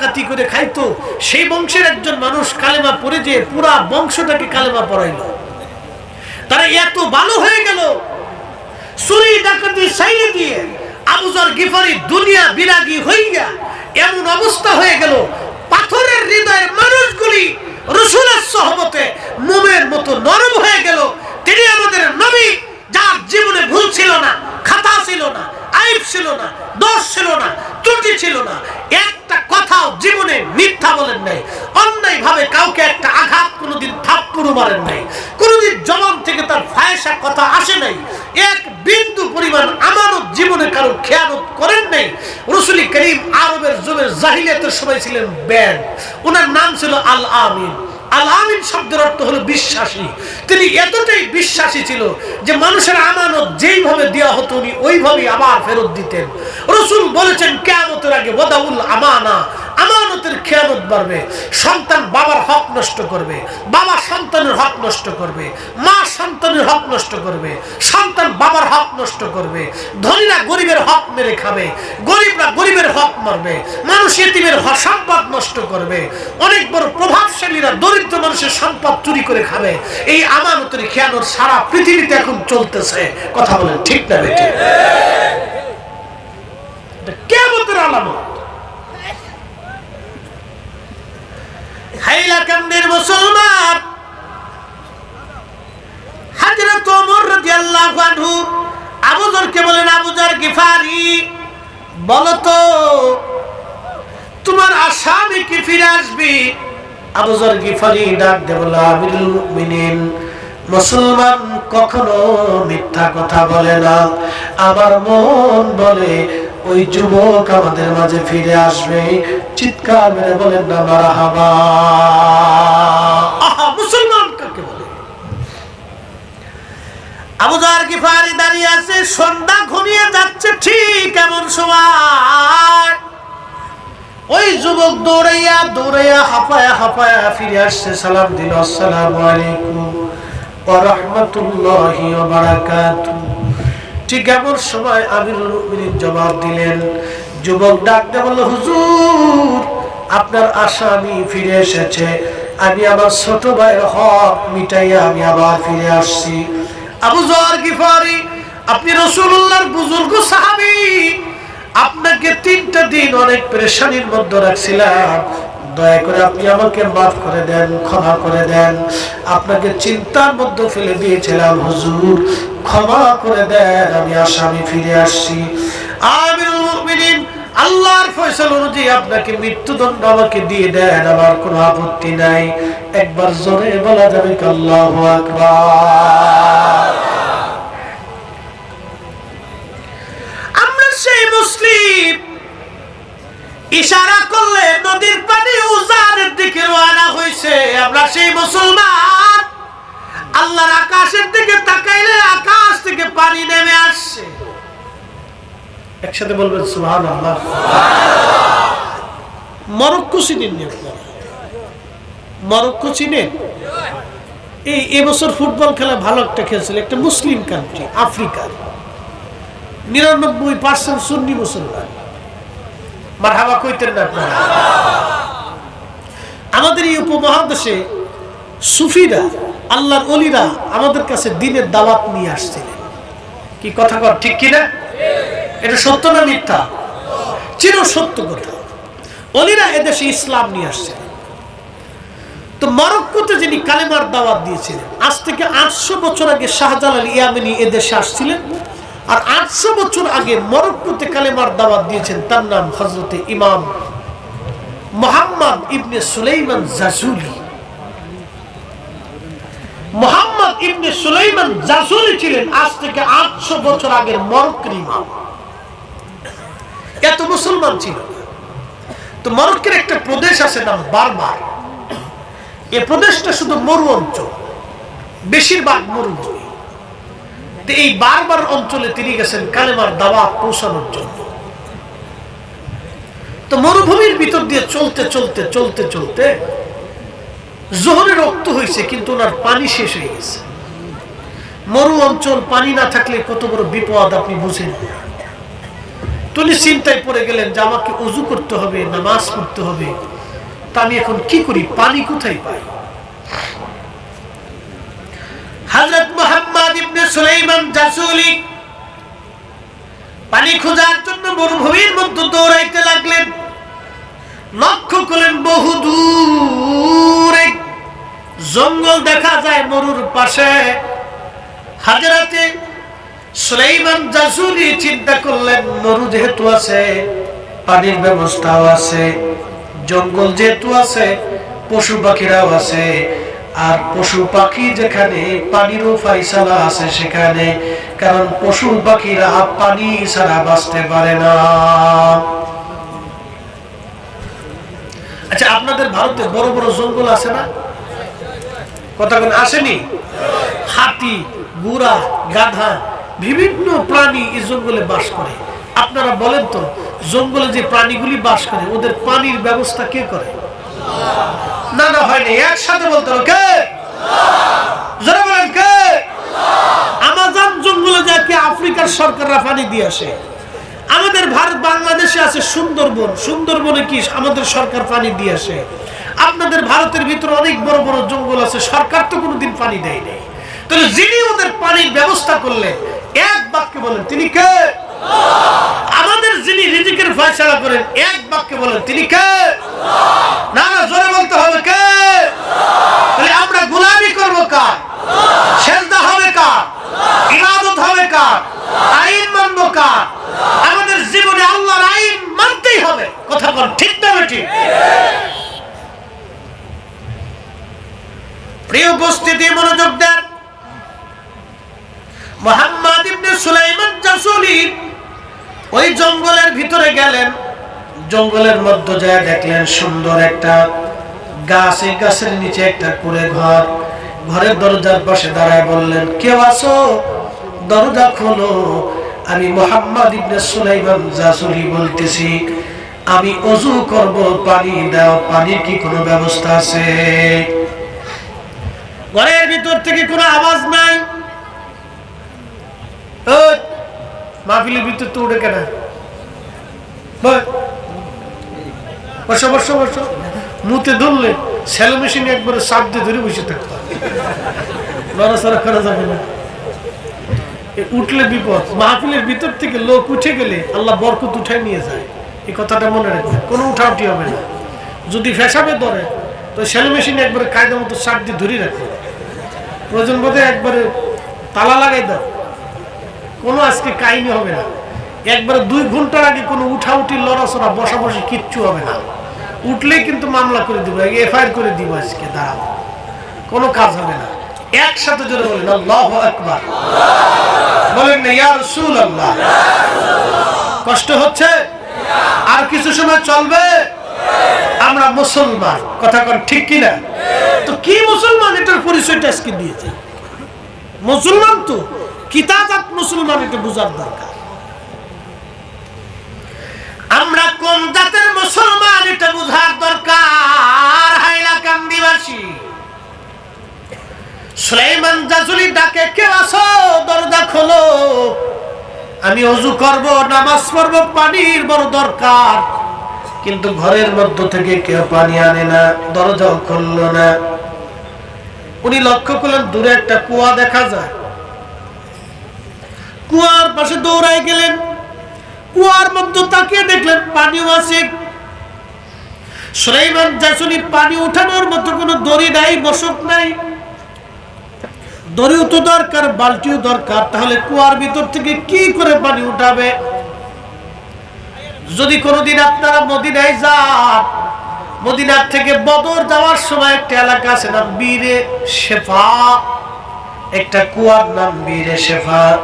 কাতি করে খাইতো, সেই বংশের একজন মানুষ কালেমা পড়ে যে পুরা বংশটাকে কালেমা পড়াইল। তারা এত ভালো হয়ে গেল। চুরি, ডাকাতি সাইলে দিয়ে আবুজার গিফারি দুনিয়া বিরাগী হইয়া এমন অবস্থা হয়ে গেল, পাথরের হৃদয়ের মানুষগুলি রসুলের সহমতে মোমের মতো নরম হয়ে গেল তিনি আমাদের নবী যার জীবনে ভুল ছিল না খাতা ছিল না আইব ছিল না দোষ ছিল না ত্রুটি ছিল না একটা কথাও জীবনে মিথ্যা বলেন নাই অন্যায় ভাবে কাউকে একটা আঘাত কোনোদিন থাপ্পুরু নাই। কোনোদিন জবান থেকে তার ফায়সা কথা আসে নাই। এক বিন্দু পরিমাণ আমানত জীবনে কারও খেয়ানত করেন নাই। রসুলি করিম আরবের জমের জাহিলিয়াতের সময় ছিলেন ব্যান্ড ওনার নাম ছিল আল আমিন। আল আমিন শব্দের অর্থ হলো বিশ্বাসী। তিনি এতটাই বিশ্বাসী ছিল যে মানুষের আমানত যেইভাবে দেওয়া হতো উনি ওইভাবেই আবার ফেরত দিতেন। রসুল বলেছেন, কেয়ামতের আগে ওদাউল আমানা আমানতের খেয়ানত বাড়বে, সন্তান বাবার হক নষ্ট করবে, বাবা সন্তানের হক নষ্ট করবে, মা সন্তানের হক নষ্ট করবে, সন্তান বাবার হক নষ্ট করবে, ধনীরা গরিবের হক মেরে খাবে, গরিবরা গরিবের হক মারবে, মানুষ এতিমের সম্পদ নষ্ট করবে, অনেক বড় প্রভাবশালীরা দরিদ্র মানুষের সম্পদ চুরি করে খাবে। এই আমানতের খেয়ানত সারা পৃথিবীতে এখন চলতেছে। কথা বলেন, ঠিক না কেমতের আলামত। হাইলাকান্দের মুসলমান। হাজরত ওমর রাদিয়াল্লাহু আনহু আবুজরকে বলেন আবুজার গিফারি তোমার আসামি কি ফিরে আসবি? আবুজার গিফারি ডাক মুমিনিন, মুসলমান কখনো মিথ্যা কথা বলে না। আমার মন বলে ওই যুবক আমাদের মাঝে ফিরে আসবে। চিৎকার মেরে বলেন, না, মারহাবা। মুসলমান কাকে বলে? আবুজার গিফারি দাঁড়িয়ে আছে, সন্ধ্যা ঘনিয়ে যাচ্ছে ঠিক এমন সময়। ওই যুবক দৌড়াইয়া দৌড়াইয়া, হাঁপায়া হাঁপায়া ফিরে আসছে। সালাম দিল, আসসালামু আলাইকুম। ওয়া রাহমাতুল্লাহি ওয়া বারাকাতুহু। ঠিক এমন সময় আমিরুল মুমিনিন জবাব দিলেন, যুবক ডাকতে বলল, হুজুর, আপনার আশা আমি ফিরে এসেছে। আমি আমার ছোট ভাইয়ের হক মিটাইয়া আমি আবার ফিরে আসছি। আবু জর গিফারি, আপনি রসুল্লাহর বুজুর্গ সাহাবি। আপনাকে তিনটা দিন অনেক পেরেশানির মধ্যে রাখছিলাম। দয়া করে আপনি আমাকে মাফ করে দেন, ক্ষমা করে দেন। আপনাকে চিন্তার মধ্যে ফেলে দিয়েছিলাম, হুজুর। ক্ষমা করে দেন, আমি আসামি ফিরে আসছি। আল্লাহর ফয়সাল অনুযায়ী আপনাকে মৃত্যুদণ্ড আমাকে দিয়ে দেন, আমার কোনো আপত্তি নাই। একবার জোরে বলা যাবে আমরা সেই মুসলিম ইশারা করলে নদীর পানি উজানের দিকে রওনা হয়েছে আমরা সেই মুসলমান। আল্লাহর আকাশের দিকে তাকাইলে আকাশ থেকে পানি নেমে আসছে। একসাথে বলবেন সুহান আল্লাহ মরক্কো আপনারা? মরক্কো চিনেন? এই এবছর ফুটবল খেলা ভালো একটা খেলছিল, একটা মুসলিম কান্ট্রি আফ্রিকার। নিরানব্বই পার্সেন্ট সুন্নি মুসলমান। মারহাবা কইতেন না আমাদের এই উপমহাদেশে সুফিরা, আল্লাহর অলিরা আমাদের কাছে দিনের দাওয়াত নিয়ে আসছিলেন। কি কথা কর, ঠিক কিনা? এটা সত্য না মিথ্যা? চির সত্য কথা। অলিরা এদেশে ইসলাম নিয়ে আসছিলেন। তো মরক্কোতে যিনি কালেমার দাওয়াত দিয়েছিলেন, আজ থেকে আটশো বছর আগে শাহজালাল ইয়ামিনী এদেশে আসছিলেন। আর আটশো বছর আগে মরক্কোতে কালেমার দাওয়াত দিয়েছেন, তার নাম হজরতে ইমাম মোহাম্মদ ইবনে সুলাইমান জাজুলি মোহাম্মদ ইবনে সুলাইমান জাজুলি ছিলেন আজ থেকে আটশো বছর আগের মরক্কের ইমাম। এত মুসলমান ছিল তো মরক্কের একটা প্রদেশ আছে নাম বারবার। এই প্রদেশটা শুধু মরু অঞ্চল, বেশিরভাগ মরুভূমি এই বারবার অঞ্চলে তিনি গেছেন কালেমার দাওয়াত পৌঁছানোর জন্য। তো মরুভূমির ভিতর দিয়ে চলতে চলতে চলতে চলতে জোহরে রক্ত হয়েছে, কিন্তু ওনার পানি শেষ হয়ে গেছে। মরু অঞ্চল পানি না থাকলে কত বড় বিপদ আপনি বুঝেন তো তো চিন্তায় পড়ে গেলেন যে আমাকে উজু করতে হবে, নামাজ পড়তে হবে। তা আমি এখন কি করি? পানি কোথায় পাই? হযরত মুহাম্মদ ইবনে সুলাইমান জাসুলি পানি খোঁজার জন্য মরুভূমির মধ্যে দৌড়াইতে লাগলেন। লক্ষ্য করলেন, বহু দূরে জঙ্গল দেখা যায় মরুর পাশে। হাজারাতে সুলাইমান জাসুলি চিন্তা করলেন, মরু যেহেতু আছে, পানির ব্যবস্থাও আছে, জঙ্গল যেহেতু আছে, পশু পাখিরাও আছে আর পশু পাখি যেখানে পানিরও ফাইসালা আছে সেখানে, কারণ পশু পাখিরা পানি ছাড়া বাঁচতে পারে না। আচ্ছা আপনাদের ভারতে বড় বড় জঙ্গল আছে না? কথা আসেনি? হাতি বুড়া গাধা, বিভিন্ন প্রাণী এই জঙ্গলে বাস করে। আপনারা বলেন তো, জঙ্গলে যে প্রাণীগুলি বাস করে, ওদের পানির ব্যবস্থা কে করে? না না, হয়নি। একসাথে বলতে হবে। যারা বলেন, কে? আমাজন জঙ্গলে আফ্রিকার সরকাররা পানি দিয়ে আসে? আমাদের ভারত বাংলাদেশে আছে সুন্দরবন। সুন্দরবনে কি আমাদের সরকার পানি দিয়ে আসে? আপনাদের ভারতের ভিতরে অনেক বড় বড় জঙ্গল আছে। সরকার তো কোনোদিন পানি দেয় নাই। তাহলে যিনি ওদের পানির ব্যবস্থা করলেন, এক বাক্যে বলেন, তিনি কে? আমাদের যিনি রিজিকের ফয়সালা করেন, এক বাক্যে বলেন, তিনি কে? না না, জোরে বলতে হবে কে তাহলে আমরা গোলামি করব কার সেজদা হবে কার ইবাদত হবে আমাদের জীবনে আল্লাহর আইন মানতেই হবে। কথা বল, ঠিক প্রিয় মনোযোগ দেন। ওই জঙ্গলের ভিতরে গেলেন। জঙ্গলের মধ্যে দেখলেন সুন্দর একটা গাছ, এই গাছের নিচে একটা করে ঘর। ঘরের দরজার পাশে দাঁড়ায় বললেন, কেউ আসো দরজা খোলো। আমি মোহাম্মদ ইবনে সুলাইমান জাসুলি বলতেছি, আমি অজু করব, পানি দাও, পানির কি কোনো ব্যবস্থা আছে? ঘরের ভিতর থেকে কোনো আওয়াজ নাই। মাহফিলের ভিতর তো উঠে কেনা। বসো বসো বসো। মুতে ধরলে সেলো মেশিনে একবারে সাপ দিয়ে ধরে বসে থাকতো। নড়াচড়া করা যাবে না। উঠলে বিপদ, মাহফিলের ভিতর থেকে লোক উঠে গেলে আল্লাহ বরকত উঠাই নিয়ে যায়। এই কথাটা মনে রাখবে কোনো উঠাউটি হবে না। যদি ফেসাবে ধরে, তো সেলো মেশিনে একবারে কায়দা মতো চাপ দিয়ে ধরে রাখবে প্রয়োজন বোধে একবারে তালা লাগাই দাও। কোনো আজকে কাহিনী হবে না। একবারে দুই ঘণ্টার আগে কোনো উঠাউটি লড়াচড়া, বসাবসি কিচ্ছু হবে না। উঠলেই কিন্তু মামলা করে দিব, এফআইআর করে দিব আজকে, দাঁড়াও। কোনো কাজ হবে না। একসাথে জোরে বলেন, আল্লাহ আকবার। বলেন না, ইয়া রাসূলুল্লাহ। কষ্ট হচ্ছে? আর কিছু সময় চলবে? আমরা মুসলমান। কথা কন ঠিক কিনা? তো কি মুসলমান? এটার পরিচয়টা আজকে দিয়েছে। মুসলমান তো? কিতাবাত মুসলমান, এটা বোঝার দরকার। আমরা কোন জাতের মুসলমান, এটা বোঝার দরকার? সুলাইমান জাজুলি ডাকে কেউ আসো দরজা খোলো। আমি অজু করব, নামাজ পড়ব, পানির বড় দরকার। কিন্তু ঘরের মধ্য থেকে কেউ পানি আনে না, দরজাও খুললো না। উনি লক্ষ্য করলেন, দূরে একটা কুয়া দেখা যায়। কুয়ার পাশে দৌড়াই গেলেন। কুয়ার মধ্যে তাকিয়ে দেখলেন, পানিও আছে। সুলাইমান জাসুনি পানি উঠানোর মতো কোনো দড়ি নাই বসক নাই। দড়িও তো দরকার বালতিও দরকার। তাহলে কুয়ার ভিতর থেকে কি করে পানি উঠাবে? যদি কোনোদিন আপনারা মদিনায় যান, মদিনার থেকে বদর যাওয়ার সময় একটা এলাকা আছে না বীরে শেফা। একটা কুয়ার নাম বীরে শেফা।